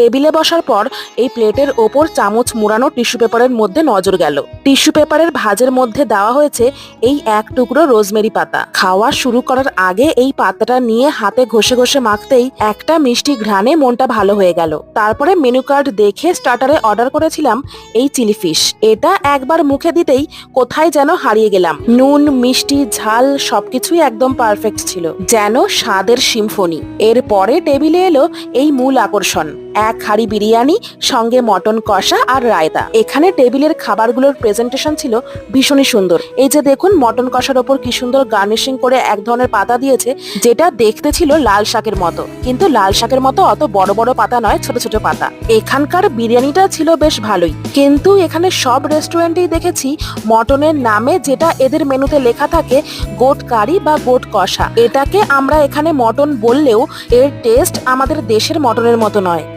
টেবিলে বসার পর এই প্লেটের ওপর চামচ মুড়ানো টিস্যু পেপারের মধ্যে নজর গেল। টিস্যু পেপারের ভাজের মধ্যে দেওয়া হয়েছে এই এক টুকরো রোজমেরি পাতা। খাওয়া শুরু করার আগে এই পাতাটা নিয়ে হাতে ঘষে ঘষে মাখতেই একটা মিষ্টি ঘ্রাণে মনটা ভালো হয়ে গেল। তারপরে মেনু কার্ড দেখে স্টার্টারে অর্ডার করেছিলাম এই চিলি ফিশ। এটা একবার মুখে দিতেই কোথায় যেন হারিয়ে গেলাম। নুন, মিষ্টি, ঝাল সবকিছুই একদম পারফেক্ট ছিল। যেন স্বাদের সিম্ফনি। এরপরে টেবিলে এলো এই মূল আকর্ষণ। এক হাঁড়ি বিরিয়ানি, সঙ্গে মটন কষা আর রায়তা। এখানে টেবিলের খাবারগুলোর প্রেজেন্টেশন ছিল ভীষণই সুন্দর। এই যে দেখুন, মটন কষার ওপর কি সুন্দর গার্নিশিং করে এক ধরনের পাতা দিয়েছে, যেটা দেখতে ছিল লাল শাকের মতো। কিন্তু লাল শাকের মতো অত বড় বড় পাতা নয়, ছোট ছোট পাতা। এখানকার বিরিয়ানিটা ছিল বেশ ভালোই। কিন্তু এখানে সব রেস্টুরেন্টেই দেখেছি, মটনের নামে যেটা এদের মেনুতে লেখা থাকে, গোট কারি বা গোট কষা। এটাকে আমরা এখানে মটন বললেও এর টেস্ট আমাদের দেশের মটনের মতো নয়।